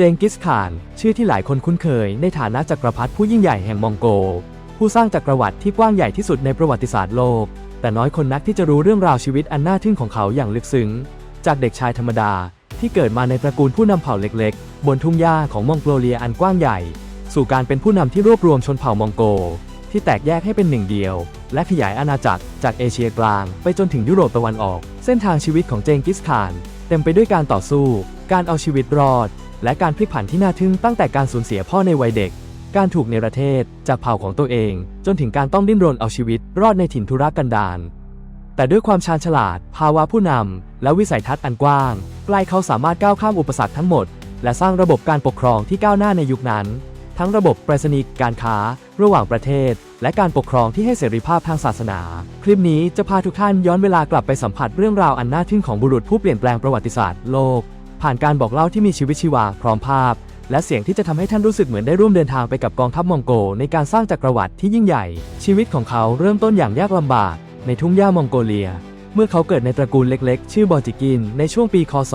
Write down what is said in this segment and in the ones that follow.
จงกิสข่าน ชื่อที่หลายคนคุ้นเคย ในฐานะจักรพรรดิผู้ยิ่งใหญ่แห่งมองโก ผู้สร้างจักรวรรดิที่กว้างใหญ่ที่สุดในประวัติศาสตร์โลก แต่น้อยคนนักที่จะรู้เรื่องราวชีวิตอันน่าทึ่งของเขาอย่างลึกซึ้ง จากเด็กชายธรรมดา ที่เกิดมาในตระกูลผู้นำเผ่าเล็กๆ บนทุ่งหญ้าของมองโกเลียอันกว้างใหญ่ สู่การเป็นผู้นำที่รวบรวมชนเผ่ามองโก ที่แตกแยกให้เป็นหนึ่งเดียว และขยายอาณาจักรจากเอเชียกลางไปจนถึงยุโรปตะวันออก เส้นทางชีวิตของเจงกิสข่าน เต็มไปด้วยการต่อสู้ การเอาชีวิตรอด และการพลิกผันที่น่าทึ่งตั้งแต่การสูญเสียพ่อในวัยเด็ก การถูกเนรเทศจากเผ่าของตัวเอง จนถึงการต้องดิ้นรนเอาชีวิต รอดในถิ่นทุรกันดารแต่ด้วยความชาญฉลาด ภาวะผู้นำ และวิสัยทัศน์อันกว้างใกล้เขาสามารถก้าวข้ามอุปสรรคทั้งหมด และสร้างระบบการปกครองที่ก้าวหน้าในยุคนั้น ทั้งระบบปรษณีย์การค้า ระหว่างประเทศ และการปกครองที่ให้เสรีภาพทางศาสนา คลิปนี้จะพาทุกท่านย้อนเวลากลับไปสัมผัสเรื่องราวอันน่าทึ่งของบุรุษผู้เปลี่ยนแปลงประวัติศาสตร์โลก ผ่านการบอกเล่าที่มีชีวิตชีวาพร้อมภาพ และเสียงที่จะทำให้ท่านรู้สึกเหมือนได้ร่วมเดินทางไปกับกองทัพมองโกในการสร้างจักรวรรดิที่ยิ่งใหญ่ ชีวิตของเขาเริ่มต้นอย่างยากลำบาก ในทุ่งหญ้ามองโกเลีย เมื่อเขาเกิดในตระกูลเล็กๆ ชื่อบอจิกิน ในช่วงปีคศ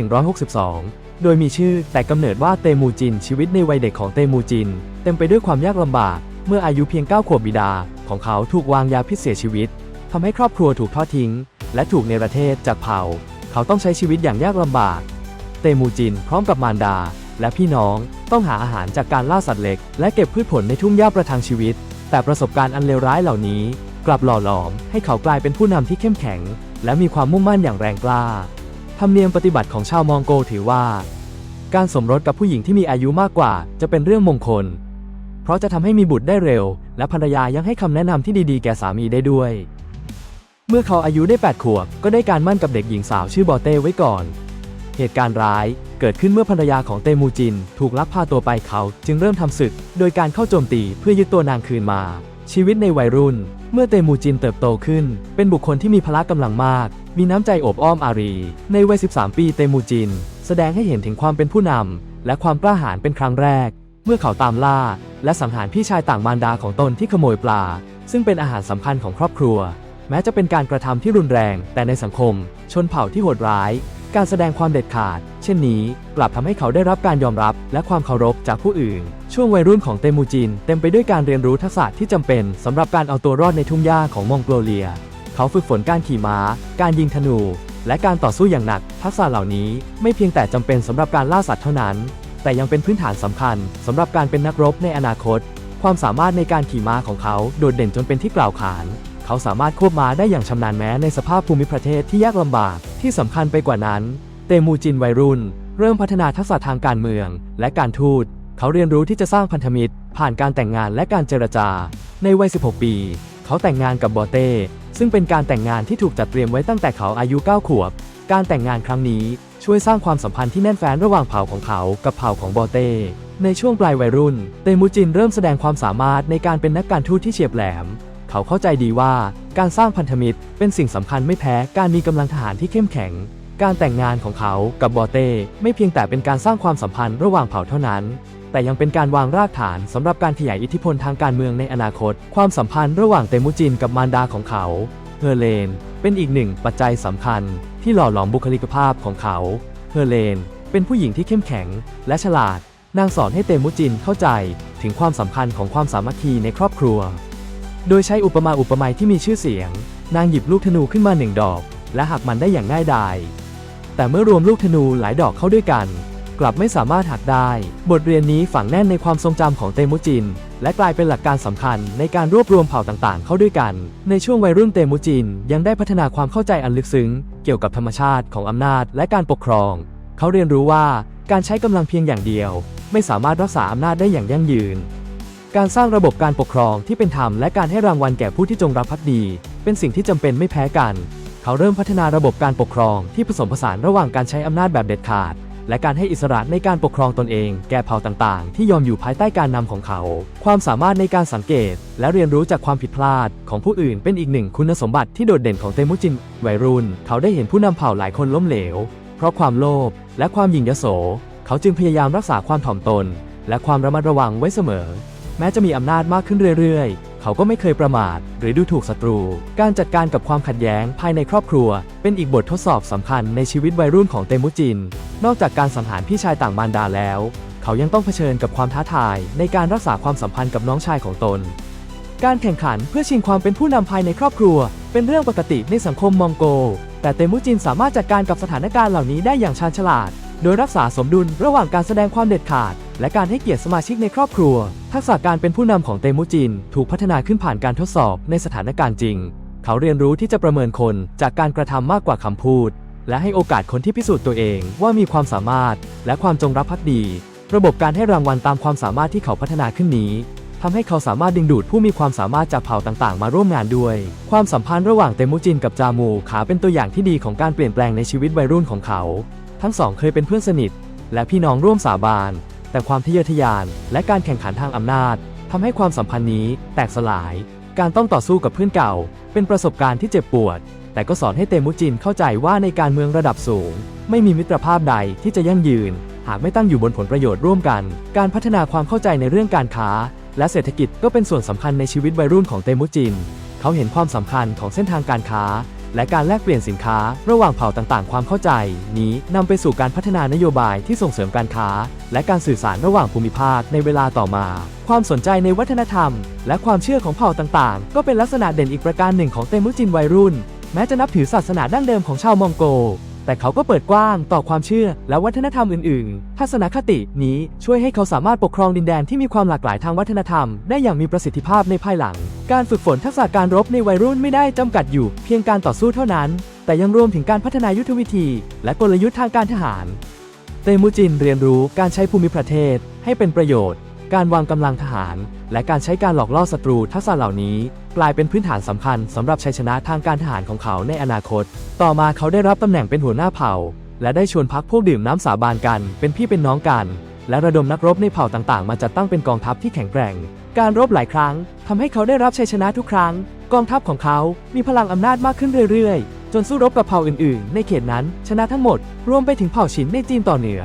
1162โดยมีชื่อแต่กำเนิดว่าเตมูจิน ชีวิตในวัยเด็กของเตมูจิน เต็มไปด้วยความยากลำบาก เมื่ออายุเพียง 9 ขวบบิดา ของเขาถูกวางยาพิษเสียชีวิตทำให้ครอบครัวถูกทอดทิ้ง และถูกเนประเทศจากเผ่า เขาต้องใช้ชีวิตอย่างยากลำบาก เตมูจินพร้อมกับมารดา และพี่น้องต้องหาอาหารจากการล่าสัตว์เล็ก และเก็บพืชผลในทุ่งหญ้าประทังชีวิต แต่ประสบการณ์อันเลวร้ายเหล่านี้ กลับหล่อหลอมให้เขากลายเป็นผู้นำที่เข้มแข็ง และมีความมุ่งมั่นอย่างแรงกล้า ธรรมเนียมปฏิบัติของชาวมองโกถือว่า การสมรสกับผู้หญิงที่มีอายุมากกว่า จะเป็นเรื่องมงคล เพราะจะทำให้มีบุตรได้เร็ว และภรรยายังให้คำแนะนำที่ดีๆ แก่สามีได้ด้วย เมื่อเขาอายุได้ 8 ขวบ ก็ได้การมั่นกับเด็กหญิงสาวชื่อบอเต้ไว้ก่อน เหตุการณ์ร้ายเกิดขึ้นเมื่อภรรยาของเตมูจิน ถูกลักพาตัวไปเขาจึงเริ่มทำศึก โดยการเข้าโจมตีเพื่อยึดตัวนางคืนมา ชีวิตในวัยรุ่น เมื่อเตมูจินเติบโตขึ้น เป็นบุคคลที่มีพละกำลังมาก มีน้ำใจโอบอ้อมอารี ในวัย 13 ปีเตมูจิน แสดงให้เห็นถึงความเป็นผู้นำและความกล้าหาญเป็นครั้งแรก เมื่อเขาตามล่า และสังหารพี่ชายต่างมารดาของตนที่ขโมยปลา ซึ่งเป็นอาหารสำคัญของครอบครัว แม้จะเป็นการกระทำที่รุนแรง แต่ในสังคม ชนเผ่าที่โหดร้าย การแสดงความเด็ดขาด เช่นนี้ กลับทำให้เขาได้รับการยอมรับ และความเคารพจากผู้อื่น ช่วงวัยรุ่นของเตมูจิน เต็มไปด้วยการเรียนรู้ทักษะที่จำเป็นสำหรับการเอาตัวรอดในทุ่งหญ้าของมองโกเลีย เขาฝึกฝนการขี่ม้า การยิงธนู และการต่อสู้อย่างหนัก ทักษะเหล่านี้ไม่เพียงแต่จำเป็นสำหรับการล่าสัตว์เท่านั้น แต่ยังเป็นพื้นฐานสำคัญสำหรับการเป็นนักรบในอนาคต ความสามารถในการขี่ม้าของเขาโดดเด่นจนเป็นที่กล่าวขาน เขาสามารถควบม้าได้อย่างชำนาญแม้ในสภาพภูมิประเทศที่ยากลำบาก ที่สำคัญไปกว่านั้น เตมูจินวัยรุ่น เริ่มพัฒนาทักษะทางการเมือง และการทูต เขาเรียนรู้ที่จะสร้างพันธมิตร ผ่านการแต่งงานและการเจรจา ในวัย 16 ปี เขาแต่งงานกับบอเต้ ซึ่งเป็นการแต่งงานที่ถูกจัดเตรียมไว้ตั้งแต่เขาอายุ 9 ขวบ การแต่งงานครั้งนี้ช่วยสร้างความสัมพันธ์ที่แน่นแฟ้นระหว่างเผ่าของเขากับเผ่าของบอเต้ในช่วงปลายวัยรุ่น เตมูจินเริ่มแสดงความสามารถในการเป็นนักการทูตที่เฉียบแหลม เขาเข้าใจดีว่าการสร้างพันธมิตรเป็นสิ่งสำคัญไม่แพ้การมีกำลังทหารที่เข้มแข็ง การแต่งงานของเขากับบอเต้ไม่เพียงแต่เป็นการสร้างความสัมพันธ์ระหว่างเผ่าเท่านั้น แต่ยังเป็นการวางรากฐานสำหรับการขยายอิทธิพลทางการเมืองในอนาคต ความสัมพันธ์ระหว่างเตมูจินกับมารดาของเขาเฮอเลนเป็นอีกหนึ่งปัจจัยสำคัญ ที่หล่อหลอมบุคลิกภาพของเขาเฮอเลนเป็นผู้หญิงที่เข้มแข็ง และฉลาด นางสอนให้เตมุจินเข้าใจถึงความสำคัญของความสามัคคีในครอบครัว โดยใช้อุปมาอุปไมยที่มีชื่อเสียง นางหยิบลูกธนูขึ้นมาหนึ่งดอก และหักมันได้อย่างง่ายดาย แต่เมื่อรวมลูกธนูหลายดอกเข้าด้วยกัน กลับไม่สามารถหักได้ บทเรียนนี้ฝังแน่นในความทรงจำของเตมุจิน และกลายเป็นหลักการสำคัญในการรวบรวมเผ่าต่างๆ เข้าด้วยกัน ในช่วงวัยรุ่นเตมุจินยังได้พัฒนาความเข้าใจอันลึกซึ้ง เกี่ยวกับธรรมชาติของอำนาจและการปกครอง เขาเรียนรู้ว่าการใช้กำลังเพียงอย่างเดียว ไม่สามารถรักษาอำนาจได้อย่างยั่งยืน การสร้างระบบการปกครองที่เป็นธรรมและการให้รางวัลแก่ผู้ที่จงรักภักดี เป็นสิ่งที่จำเป็นไม่แพ้กัน เขาเริ่มพัฒนาระบบการปกครองที่ผสมผสานระหว่างการใช้อำนาจแบบเด็ดขาด และการให้อิสระในการปกครองตนเอง แก่เผ่าต่างๆ ที่ยอมอยู่ภายใต้การนำของเขา ความสามารถในการสังเกต และเรียนรู้จากความผิดพลาด ของผู้อื่นเป็นอีกหนึ่งคุณสมบัติที่โดดเด่นของเตมุจินวัยรุ่น เขาได้เห็นผู้นำเผ่าหลายคนล้มเหลว เพราะความโลภและความหยิ่งยโส เขาจึงพยายามรักษาความถ่อมตน และความระมัดระวังไว้เสมอ แม้จะมีอำนาจมากขึ้นเรื่อยๆ เขาก็ไม่เคยประมาท หรือดูถูกศัตรู การจัดการกับความขัดแย้งภายในครอบครัว เป็นอีกบททดสอบสำคัญในชีวิตวัยรุ่นของเตมุจิน นอกจากการสังหารพี่ชายต่างมารดาแล้ว เขายังต้องเผชิญกับความท้าทายในการรักษาความสัมพันธ์กับน้องชายของตน การแข่งขันเพื่อชิงความเป็นผู้นำภายในครอบครัว เป็นเรื่องปกติในสังคมมองโก แต่เตมุจินสามารถจัดการกับสถานการณ์เหล่านี้ได้อย่างชาญฉลาด โดยรักษาสมดุลระหว่างการแสดงความเด็ดขาด และการให้เกียรติสมาชิกในครอบครัว ทักษะการเป็นผู้นำของเตมุจิน ถูกพัฒนาขึ้นผ่านการทดสอบในสถานการณ์จริง เขาเรียนรู้ที่จะประเมินคนจากการกระทำมากกว่าคำพูด และให้โอกาสคนที่พิสูจน์ตัวเองว่ามีความสามารถ และความจงรักภักดี ระบบการให้รางวัลตามความสามารถที่เขาพัฒนาขึ้นนี้ทำให้เขาสามารถดึงดูดผู้มีความสามารถจากเผ่าต่างๆ มาร่วมงานด้วย ความสัมพันธ์ระหว่างเตมุจินกับจามูขาเป็นตัวอย่างที่ดีของการเปลี่ยนแปลงในชีวิตวัยรุ่นของเขา ทั้งสองเคยเป็นเพื่อนสนิท และพี่น้องร่วมสาบาน แต่ความทะเยอทะยาน และการแข่งขันทางอำนาจทำให้ความสัมพันธ์นี้แตกสลาย การต้องต่อสู้กับเพื่อนเก่า เป็นประสบการณ์ที่เจ็บปวด แต่ก็สอนให้เตมุจินเข้าใจว่าในการเมืองระดับสูง ไม่มีมิตรภาพใดที่จะยั่งยืน หากไม่ตั้งอยู่บนผลประโยชน์ร่วมกัน การพัฒนาความเข้าใจในเรื่องการค้า และเศรษฐกิจก็เป็นส่วนสำคัญในชีวิตวัยรุ่นของเตมุจิน เขาเห็นความสำคัญของเส้นทางการค้า และการแลกเปลี่ยนสินค้า ระหว่างเผ่าต่างๆ ความเข้าใจ นี้นำไปสู่การพัฒนานโยบายที่ส่งเสริมการค้า และการสื่อสารระหว่างภูมิภาคในเวลาต่อมา ความสนใจในวัฒนธรรม และความเชื่อของเผ่าต่างๆ ก็เป็นลักษณะเด่นอีกประการหนึ่งของเตมุจินวัยรุ่น แม้จะนับถือศาสนาดั้งเดิมของชาวมองโก แต่เขาก็เปิดกว้างต่อความเชื่อและวัฒนธรรมอื่น ๆ ทัศนคตินี้ช่วยให้เขาสามารถปกครองดินแดนที่มีความหลากหลายทางวัฒนธรรม ได้อย่างมีประสิทธิภาพในภายหลัง การฝึกฝนทักษะการรบในวัยรุ่นไม่ได้จำกัดอยู่ เพียงการต่อสู้เท่านั้น แต่ยังรวมถึงการพัฒนายุทธวิธี และกลยุทธ์ทางการทหาร เตมูจินเรียนรู้การใช้ภูมิประเทศให้เป็นประโยชน์ การวางกำลังทหาร และการใช้การหลอกล่อศัตรูทักษะเหล่านี้ กลายเป็นพื้นฐานสำคัญสำหรับชัยชนะทางการทหารของเขาในอนาคต ต่อมาเขาได้รับตำแหน่งเป็นหัวหน้าเผ่า และได้ชวนพักพวกดื่มน้ำสาบานกัน เป็นพี่เป็นน้องกัน และระดมนักรบในเผ่าต่างๆ มาจัดตั้งเป็นกองทัพที่แข็งแกร่ง การรบหลายครั้งทำให้เขาได้รับชัยชนะทุกครั้ง กองทัพของเขามีพลังอำนาจมากขึ้นเรื่อยๆ จนสู้รบกับเผ่าอื่นๆ ในเขตนั้นชนะทั้งหมด รวมไปถึงเผ่าฉินในจีนต่อเหนือ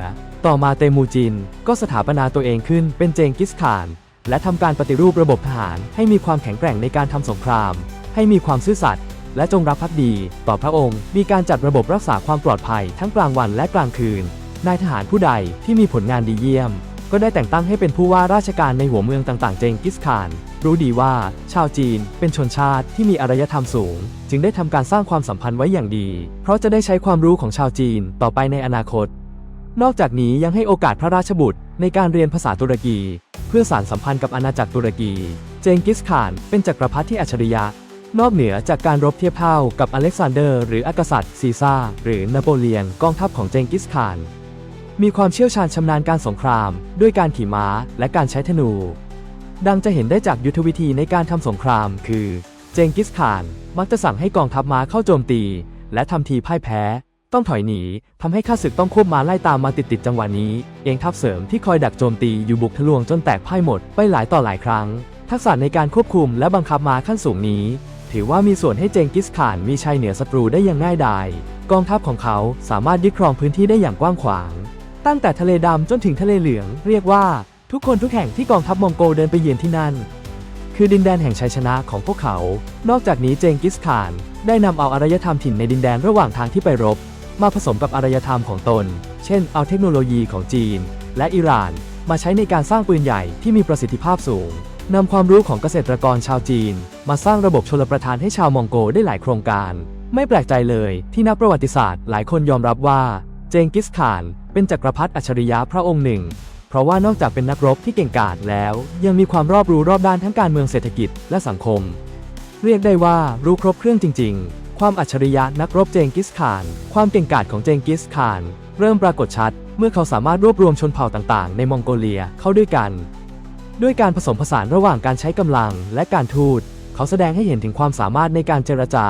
ต่อมาเตมูจิน ก็สถาปนาตัวเองขึ้นเป็นเจงกิสข่าน และทำการปฏิรูประบบทหารให้มีความแข็งแกร่งในการทำสงคราม ให้มีความซื่อสัตย์และจงรักภักดี ต่อพระองค์ มีการจัดระบบรักษาความปลอดภัยทั้งกลางวันและกลางคืน นายทหารผู้ใดที่มีผลงานดีเยี่ยม ก็ได้แต่งตั้งให้เป็นผู้ว่าราชการในหัวเมืองต่างๆ เจงกิสข่าน รู้ดีว่า ชาวจีนเป็นชนชาติที่มีอารยธรรมสูง จึงได้ทำการสร้างความสัมพันธ์ไว้อย่างดี เพราะจะได้ใช้ความรู้ของชาวจีนต่อไปในอนาคต นอกจากนี้ยังให้โอกาสพระราชบุตรในการเรียนภาษาตุรกี เพื่อสานสัมพันธ์กับอาณาจักรตุรกี เจงกิสข่านเป็นจักรพรรดิที่อัจฉริยะ นอกเหนือจากการรบเทียบเท่ากับอเล็กซานเดอร์ หรืออกษัตริย์ซีซ่า หรือนโปเลียนกองทัพของเจงกิสข่าน มีความเชี่ยวชาญชำนาญการสงคราม ด้วยการขี่ม้าและการใช้ธนู ดังจะเห็นได้จากยุทธวิธีในการทำสงคราม คือ เจงกิสข่านมักจะสั่งให้กองทัพม้าเข้าโจมตี และทำทีพ่ายแพ้ ต้องถอยหนีทำให้ข้าศึกต้องควบม้าไล่ตามมาติดๆจังหวะนี้ เองทัพเสริมที่คอยดักโจมตีอยู่บุกทะลวงจนแตกพ่ายหมดไปหลายต่อหลายครั้ง ทักษะในการควบคุมและบังคับม้าขั้นสูงนี้ ถือว่ามีส่วนให้เจงกิสข่านมีชัยเหนือศัตรูได้อย่างง่ายดายกองทัพของเขาสามารถยึดครองพื้นที่ได้อย่างกว้างขวาง ตั้งแต่ทะเลดำจนถึงทะเลเหลือง เรียกว่าทุกคนทุกแห่งที่กองทัพมองโกเดินไปเยือนที่นั่น คือดินแดนแห่งชัยชนะของพวกเขา นอกจากนี้เจงกิสข่านได้นำเอาอารยธรรมถิ่นในดินแดนระหว่างทางที่ไปรบ มาผสมกับอารยธรรมของตน เช่น เอาเทคโนโลยีของจีน และอิหร่าน มาใช้ในการสร้างปืนใหญ่ที่มีประสิทธิภาพสูงนำความรู้ของเกษตรกรชาวจีน มาสร้างระบบชลประทานให้ชาวมองโกได้หลายโครงการ ไม่แปลกใจเลยที่นักประวัติศาสตร์หลายคนยอมรับว่า เจงกิสข่านเป็นจักรพรรดิอัจฉริยะพระองค์หนึ่ง เพราะว่านอกจากเป็นนักรบที่เก่งกาจแล้ว ยังมีความรอบรู้รอบด้านทั้งการเมืองเศรษฐกิจและสังคม เรียกได้ว่ารู้ครบเครื่องจริง ๆ ความอัจฉริยะนักรบเจงกิสข่าน ความเก่งกาจของเจงกิสข่าน เริ่มปรากฏชัด เมื่อเขาสามารถรวบรวมชนเผ่าต่างๆ ในมองโกเลียเข้าด้วยกัน ด้วยการผสมผสานระหว่างการใช้กำลังและการทูต เขาแสดงให้เห็นถึงความสามารถในการเจรจา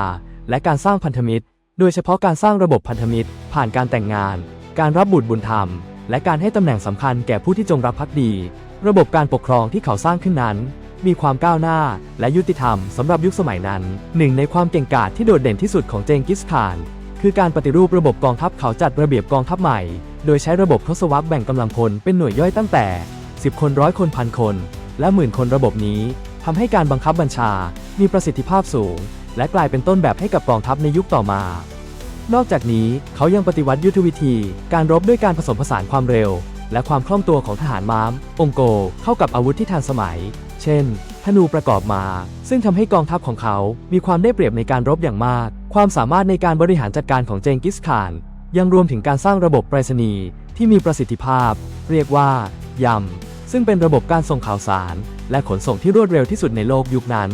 และการสร้างพันธมิตร โดยเฉพาะการสร้างระบบพันธมิตร ผ่านการแต่งงาน การรับบุตรบุญธรรม และการให้ตำแหน่งสำคัญแก่ผู้ที่จงรักภักดี ระบบการปกครองที่เขาสร้างขึ้นนั้น มีความก้าวหน้า และยุติธรรมสำหรับยุคสมัยนั้น หนึ่งในความเก่งกาจที่โดดเด่นที่สุดของเจงกิสข่าน คือการปฏิรูประบบกองทัพเขาจัดระเบียบกองทัพใหม่ โดยใช้ระบบทศวรรษแบ่งกำลังพลเป็นหน่วยย่อยตั้งแต่ 10 คนร้อยคนพันคน และหมื่นคนระบบนี้ทำให้การบังคับบัญชา มีประสิทธิภาพสูง และกลายเป็นต้นแบบให้กับกองทัพในยุคต่อมา นอกจากนี้เขายังปฏิวัติยุทธวิธี การรบด้วยการผสมผสานความเร็ว และความคล่องตัวของทหารม้าม องโก เข้ากับอาวุธที่ทันสมัย เช่น ธนูประกอบมา ซึ่งทำให้กองทัพของเขา มีความได้เปรียบในการรบอย่างมาก ความสามารถในการบริหารจัดการของเจงกิสข่าน ยังรวมถึงการสร้างระบบไปรษณีย์ที่มีประสิทธิภาพ เรียกว่ายำ ซึ่งเป็นระบบการส่งข่าวสาร และขนส่งที่รวดเร็วที่สุดในโลกยุคนั้น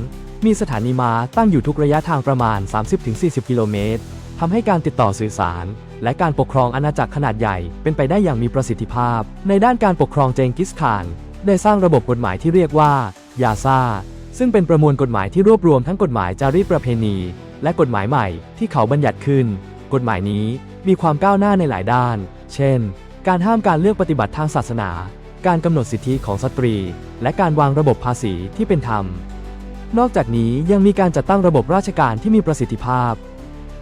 มีสถานีม้าตั้งอยู่ทุกระยะทางประมาณ 30-40 กิโลเมตรทำให้การติดต่อสื่อสาร และการปกครองอาณาจักรขนาดใหญ่เป็นไปได้อย่างมีประสิทธิภาพ ในด้านการปกครองเจงกิสข่าน ได้สร้างระบบกฎหมายที่เรียกว่า ยาซาซึ่งเป็นประมวลกฎหมายที่รวบรวมทั้งกฎหมายจารีตประเพณี และกฎหมายใหม่ที่เขาบัญญัติขึ้น กฎหมายนี้มีความก้าวหน้าในหลายด้าน เช่น การห้ามการเลือกปฏิบัติทางศาสนา การกำหนดสิทธิของสตรี และการวางระบบภาษีที่เป็นธรรม นอกจากนี้ยังมีการจัดตั้งระบบราชการที่มีประสิทธิภาพ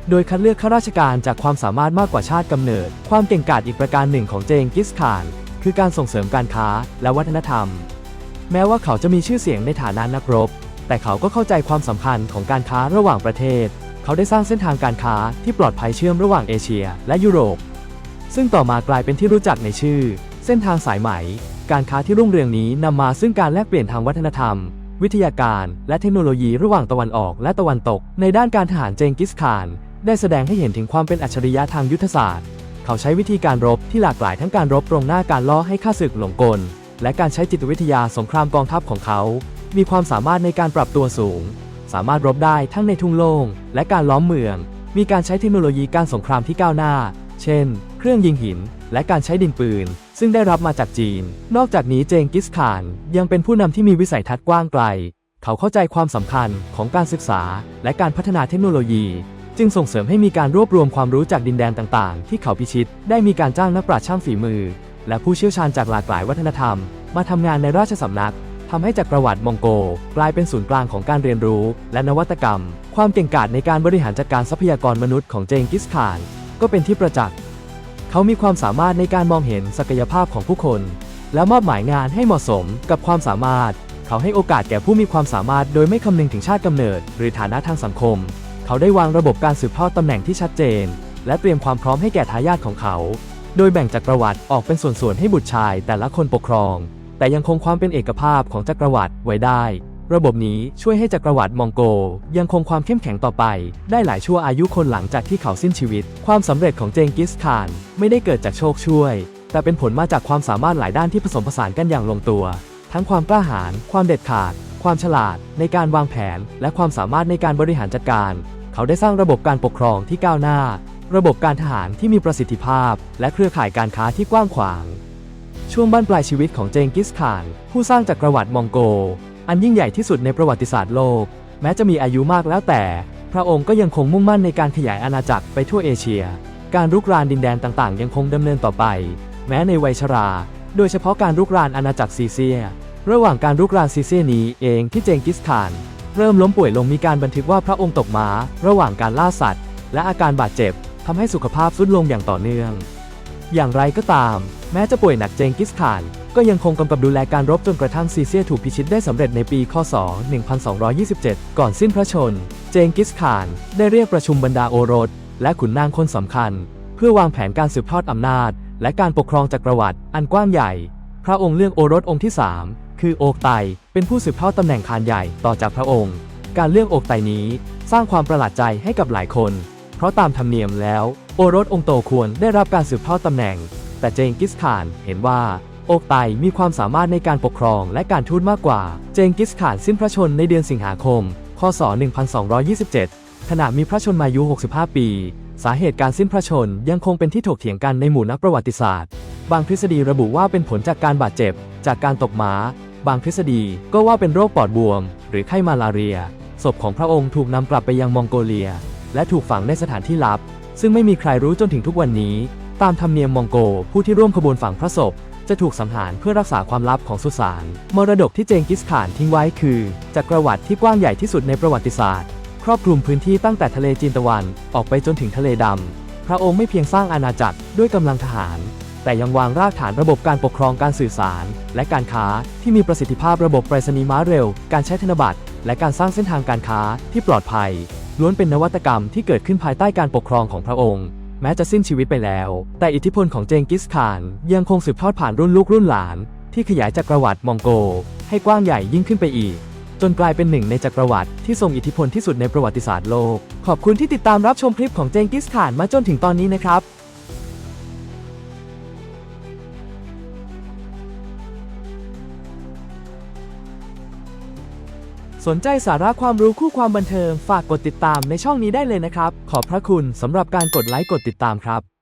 โดยคัดเลือกข้าราชการจากความสามารถมากกว่าชาติกำเนิด ความเก่งกาจอีกประการหนึ่งของเจงกิสข่าน คือการส่งเสริมการค้าและวัฒนธรรม แม้ว่าเขาจะมีชื่อเสียงในฐานะนักรบ แต่เขาก็เข้าใจความสำคัญของการค้าระหว่างประเทศ เขาได้สร้างเส้นทางการค้าที่ปลอดภัยเชื่อมระหว่างเอเชีย และยุโรป ซึ่งต่อมากลายเป็นที่รู้จักในชื่อ เส้นทางสายไหม การค้าที่รุ่งเรืองนี้นำมาซึ่งการแลกเปลี่ยนทางวัฒนธรรม วิทยาการ และเทคโนโลยีระหว่างตะวันออกและตะวันตก ในด้านการทหารเจงกิสข่าน ได้แสดงให้เห็นถึงความเป็นอัจฉริยะทางยุทธศาสตร์ เขาใช้วิธีการรบที่หลากหลายทั้งการรบตรงหน้าการล่อให้ข้าศึกหลงกล และการใช้จิตวิทยาสงครามกองทัพของเขา มีความสามารถในการปรับตัวสูง สามารถรบได้ทั้งในทุ่งโล่งและการล้อมเมือง มีการใช้เทคโนโลยีการสงครามที่ก้าวหน้า เช่น เครื่องยิงหิน และการใช้ดินปืน ซึ่งได้รับมาจากจีน นอกจากนี้เจงกิสข่านยังเป็นผู้นำที่มีวิสัยทัศน์กว้างไกล เขาเข้าใจความสำคัญของการศึกษา และการพัฒนาเทคโนโลยี จึงส่งเสริมให้มีการรวบรวมความรู้จากดินแดนต่าง ๆ ที่เขาพิชิต ได้มีการจ้างนักปราชญ์ช่างฝีมือ และผู้เชี่ยวชาญจากหลากหลายวัฒนธรรม มาทำงานในราชสำนักทำให้จักรวรรดิมองโก กลายเป็นศูนย์กลางของการเรียนรู้ และนวัตกรรม ความเก่งกาจในการบริหารจัดการทรัพยากรมนุษย์ของเจงกิสข่าน ก็เป็นที่ประจักษ์ เขามีความสามารถในการมองเห็นศักยภาพของผู้คน และมอบหมายงานให้เหมาะสมกับความสามารถ เขาให้โอกาสแก่ผู้มีความสามารถโดยไม่คำนึงถึงชาติกำเนิด หรือฐานะทางสังคม เขาได้วางระบบการสืบทอดตำแหน่งที่ชัดเจน และเตรียมความพร้อมให้แก่ทายาทของเขา โดยแบ่งจักรวรรดิออกเป็นส่วนๆให้บุตรชายแต่ละคนปกครอง แต่ยังคงความเป็นเอกภาพของจักรวรรดิไว้ได้ ระบบนี้ช่วยให้จักรวรรดิมองโก ยังคงความเข้มแข็งต่อไป ได้หลายชั่วอายุคนหลังจากที่เขาสิ้นชีวิต ความสำเร็จของเจงกิสข่านไม่ได้เกิดจากโชคช่วย แต่เป็นผลมาจากความสามารถหลายด้านที่ผสมผสานกันอย่างลงตัว ทั้งความกล้าหาญความเด็ดขาด ความฉลาด ในการวางแผน และความสามารถในการบริหารจัดการ เขาได้สร้างระบบการปกครองที่ก้าวหน้า ระบบการทหารที่มีประสิทธิภาพ และเครือข่ายการค้าที่กว้างขวาง ช่วงบั้นปลายชีวิตของเจงกิสข่าน ผู้สร้างจักรวรรดิมองโก อันยิ่งใหญ่ที่สุดในประวัติศาสตร์โลก แม้จะมีอายุมากแล้วแต่ พระองค์ก็ยังคงมุ่งมั่นในการขยายอาณาจักรไปทั่วเอเชีย การรุกรานดินแดนต่างๆ ยังคงดำเนินต่อไป แม้ในวัยชรา โดยเฉพาะการรุกรานอาณาจักรซีเซีย ระหว่างการรุกรานซีเซียนี้เองที่เจงกิสข่านเริ่มล้มป่วยลงมีการบันทึกว่าพระองค์ตกม้า ระหว่างการล่าสัตว์ และอาการบาดเจ็บ ทำให้สุขภาพทรุดลงอย่างต่อเนื่อง อย่างไรก็ตาม แม้จะป่วยหนักเจงกิสข่าน ก็ยังคงกำกับดูแลการรบจนกระทั่งซีเซียถูกพิชิตได้สำเร็จในปีคศ 1227 ก่อนสิ้นพระชน เจงกิสข่าน ได้เรียกประชุมบรรดาโอรส และขุนนางคนสำคัญ เพื่อวางแผนการสืบทอดอำนาจ และการปกครองจักรวรรดิอันกว้างใหญ่ พระองค์เลือกโอรสองค์ที่ 3 คือโอกไต เป็นผู้สืบทอดตำแหน่งคานใหญ่ต่อจากพระองค์ การเลือกโอกไตนี้ สร้างความประหลาดใจให้กับหลายคน เพราะตามธรรมเนียมแล้ว โอรสองค์โตควรได้รับการสืบทอดตำแหน่ง แต่เจงกิสข่านเห็นว่าโอกไตมีความสามารถในการปกครองและการทูตมากกว่า เจงกิสข่านสิ้นพระชนในเดือนสิงหาคม คศ 1227 ขณะมีพระชนมายุ 65 ปี สาเหตุการสิ้นพระชนยังคงเป็นที่ถกเถียงกันในหมู่นักประวัติศาสตร์ บางทฤษฎีระบุว่าเป็นผลจากการบาดเจ็บ จากการตกม้าบางทฤษฎีก็ว่าเป็นโรคปอดบวม หรือไข้มาลาเรีย ศพของพระองค์ถูกนำกลับไปยังมองโกเลีย และถูกฝังในสถานที่ลับ ซึ่งไม่มีใครรู้จนถึงทุกวันนี้ ตามธรรมเนียมมองโกผู้ที่ร่วมขบวนฝังพระศพ จะถูกสังหารเพื่อรักษาความลับของสุสานมรดกที่เจงกิสข่านทิ้งไว้คือจักรวรรดิที่กว้างใหญ่ที่สุดในประวัติศาสตร์ ครอบคลุมพื้นที่ตั้งแต่ทะเลจีนตะวันออกไปจนถึงทะเลดำพระองค์ไม่เพียงสร้างอาณาจักรด้วยกำลังทหารแต่ยังวางรากฐานระบบการปกครองการสื่อสาร และการค้าที่มีประสิทธิภาพระบบไปรษณีย์ม้าเร็ว การใช้ธนบัตร และการสร้างเส้นทางการค้าที่ปลอดภัย ล้วนเป็นนวัตกรรมที่เกิดขึ้นภายใต้การปกครองของพระองค์ แม้จะสิ้นชีวิตไปแล้ว แต่อิทธิพลของเจงกิสข่านยังคงสืบทอดผ่านรุ่นลูกรุ่นหลาน ที่ขยายจักรวรรดิมองโก ให้กว้างใหญ่ยิ่งขึ้นไปอีก จนกลายเป็นหนึ่งในจักรวรรดิที่ทรงอิทธิพลที่สุดในประวัติศาสตร์โลก ขอบคุณที่ติดตามรับชมคลิปของเจงกิสข่านมาจนถึงตอนนี้นะครับ สนใจสาระความรู้คู่ความบันเทิง ฝากกดติดตามในช่องนี้ได้เลยนะครับ ขอบพระคุณสำหรับการกดไลค์กดติดตามครับ